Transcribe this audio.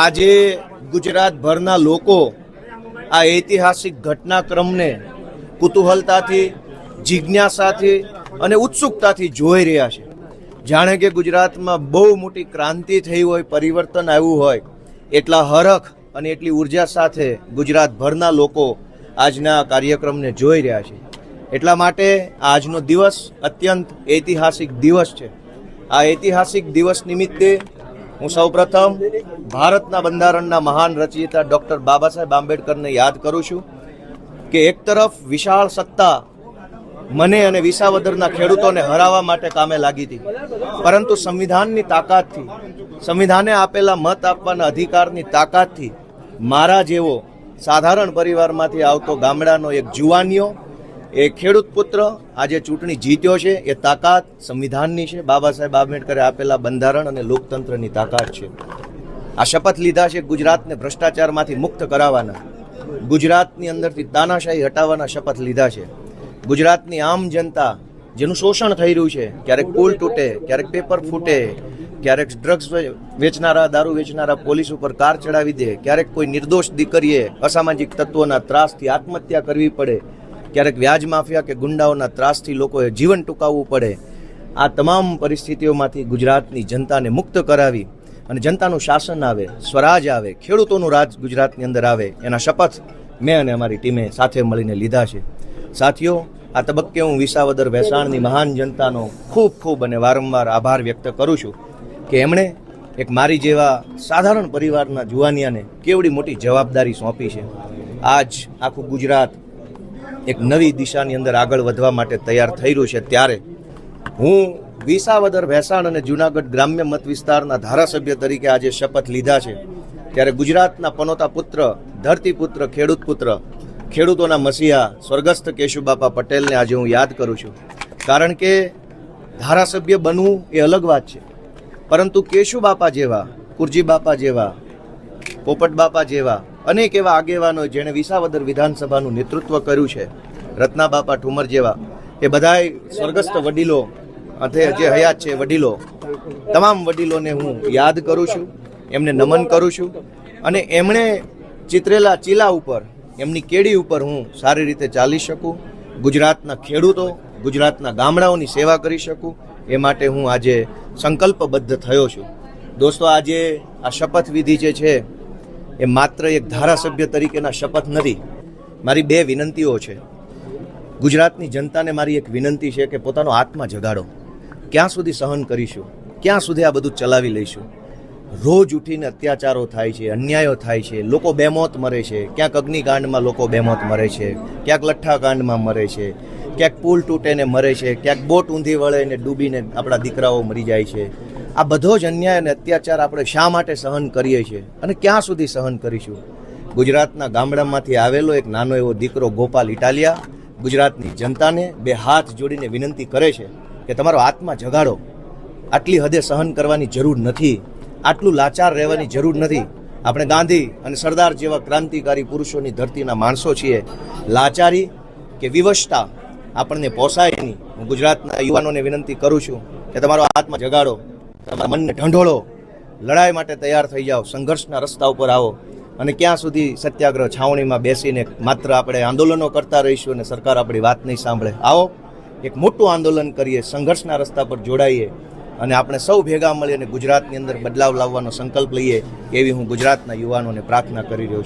આજે ગુજરાતભરના લોકો આ ઐતિહાસિક ઘટનાક્રમને કુતૂહલતાથી, જિજ્ઞાસાથી અને ઉત્સુકતાથી જોઈ રહ્યા છે. જાણે કે ગુજરાતમાં બહુ મોટી ક્રાંતિ થઈ હોય, પરિવર્તન આવ્યું હોય, એટલા હરખ અને એટલી ઊર્જા સાથે ગુજરાતભરના લોકો આજના કાર્યક્રમને જોઈ રહ્યા છે. એટલા માટે આજનો દિવસ અત્યંત ઐતિહાસિક દિવસ છે. આ ઐતિહાસિક દિવસ નિમિત્તે હું સૌપ્રથમ ભારતના બંધારણના મહાન રચયિતા ડૉક્ટર બાબા સાહેબ આંબેડકરને યાદ કરું છું કે એક તરફ વિશાળ સત્તા મને અને વિસાવદરના ખેડૂતોને હરાવવા માટે કામે લાગી હતી. પરંતુ સંવિધાનની તાકાતથી, સંવિધાને આપેલા મત આપવાના અધિકારની તાકાતથી મારા જેવો સાધારણ પરિવારમાંથી આવતો ગામડાનો એક જુવાનીઓ એ ખેડૂત પુત્ર આજે ચૂંટણી જીત્યો છે, એ તાકાત સંવિધાનની છે. બાબા સાહેબ આંબેડકરે આપેલા બંધારણ અને લોકતંત્રની તાકાત છે. આ શપથ લીધા છે ગુજરાતને ભ્રષ્ટાચારમાંથી મુક્ત કરાવવાના. ગુજરાતની અંદરથી તાનાશાહી હટાવવાના શપથ લીધા છે. ગુજરાતની આમ જનતા જેનું શોષણ થઈ રહ્યું છે, ક્યારેક પુલ તૂટે, ક્યારેક પેપર ફૂટે, ક્યારેક ડ્રગ્સ વેચનારા, દારૂ વેચનારા પોલીસ ઉપર કાર ચડાવી દે, ક્યારેક કોઈ નિર્દોષ દીકરીએ અસામાજિક તત્વોના ત્રાસથી આત્મહત્યા કરવી પડે ક્યારેક વ્યાજ માફિયા કે ગુંડાઓના ત્રાસથી લોકોએ જીવન ટૂંકાવવું પડે. આ તમામ પરિસ્થિતિઓમાંથી ગુજરાતની જનતાને મુક્ત કરાવી અને જનતાનું શાસન આવે, સ્વરાજ આવે, ખેડૂતોનું રાજ ગુજરાતની અંદર આવે, એના શપથ મેં અને અમારી ટીમે સાથે મળીને લીધા છે. સાથીઓ, આ તબક્કે હું વિસાવદર વેસાણની મહાન જનતાનો ખૂબ ખૂબ અને વારંવાર આભાર વ્યક્ત કરું છું કે એમણે એક મારી જેવા સાધારણ પરિવારના જુવાનિયાને કેવડી મોટી જવાબદારી સોંપી છે. આજ આખું ગુજરાત એક નવી દિશાની અંદર આગળ વધવા માટે તૈયાર થઈ રહ્યું છે. ત્યારે હું વિસાવદર, ભેસાણ અને જુનાગઢ ગ્રામ્ય મત વિસ્તારના ધારાસભ્ય તરીકે આજે શપથ લીધા છે. ત્યારે ગુજરાતના પનોતા પુત્ર ધરતીપુત્ર ખેડૂત પુત્ર, ખેડૂતોના મસીહા સ્વર્ગસ્થ કેશુબાપા પટેલને આજે હું યાદ કરું છું. કારણ કે ધારાસભ્ય બનવું એ અલગ વાત છે. પરંતુ કેશુબાપા જેવા કુરજી બાપા જેવા પોપટ બાપા જેવા અનેક એવા આગેવાનો જેણે વિસાવદર વિધાનસભાનું નેતૃત્વ કર્યું છે. રત્ના બાપા ઠુમર જેવા. એ બધાય સ્વર્ગસ્થ વડીલો જે હયાત છે વડીલો, તમામ વડીલોને હું યાદ કરું છું, એમને નમન કરું છું અને એમણે ચિતરેલા ચીલા ઉપર, એમની કેડી ઉપર હું સારી રીતે ચાલી શકું, ગુજરાતના ખેડૂતો, ગુજરાતના ગામડાઓની સેવા કરી શકું, એ માટે હું આજે સંકલ્પબદ્ધ થયો છું. દોસ્તો, આજે આ શપથવિધિ જે છે એ માત્ર એક ધારાસભ્ય તરીકેના શપથ નથી, મારી બે વિનંતીઓ છે. ગુજરાતની જનતાને મારી એક વિનંતી છે કે પોતાનો આત્મા જગાડો. ક્યાં સુધી સહન કરીશું? ક્યાં સુધી આ બધું ચલાવી લઈશું? રોજ ઉઠીને અત્યાચારો થાય છે, અન્યાયો થાય છે, લોકો બેમોત મરે છે, ક્યાંક અગ્નિકાંડમાં લોકો બેમોત મરે છે, ક્યાંક લઠ્ઠાકાંડમાં મરે છે, ક્યાંક પુલ તૂટે ને મરે છે, ક્યાંક બોટ ઊંધી વળે ને ડૂબીને આપણા દીકરાઓ મરી જાય છે. આ બધો જ અન્યાય અને અત્યાચાર આપણે શા માટે સહન કરીએ છીએ અને ક્યાં સુધી સહન કરીશું? ગુજરાતના ગામડામાંથી આવેલો એક નાનો એવો દીકરો ગોપાલ ઇટાલિયા ગુજરાતની જનતાને બે હાથ જોડીને વિનંતી કરે છે કે તમારો આત્મા જગાડો. આટલી હદે સહન કરવાની જરૂર નથી. આટલું લાચાર રહેવાની જરૂર નથી. આપણે ગાંધી અને સરદાર જેવા ક્રાંતિકારી પુરુષોની ધરતીના માણસો છીએ. લાચારી કે વિવશતા આપણને પોસાય નહીં. હું ગુજરાતના યુવાનોને વિનંતી કરું છું કે તમારો આત્મા જગાડો. તમારા મનને ઢંઢોળો. લડાઈ માટે તૈયાર થઈ જાઓ. સંઘર્ષના રસ્તા ઉપર આવો. અને ક્યાં સુધી સત્યાગ્રહ છાવણીમાં બેસીને માત્ર આપણે આંદોલનો કરતા રહીશું અને સરકાર આપણી વાત નહીં સાંભળે. આવો. એક મોટું આંદોલન કરીએ. સંઘર્ષના રસ્તા પર જોડાઈએ. અને આપણે સૌ ભેગા મળી અને ગુજરાતની અંદર બદલાવ લાવવાનો સંકલ્પ લઈએ. એવી હું ગુજરાતના યુવાનોને પ્રાર્થના કરી રહ્યો છું.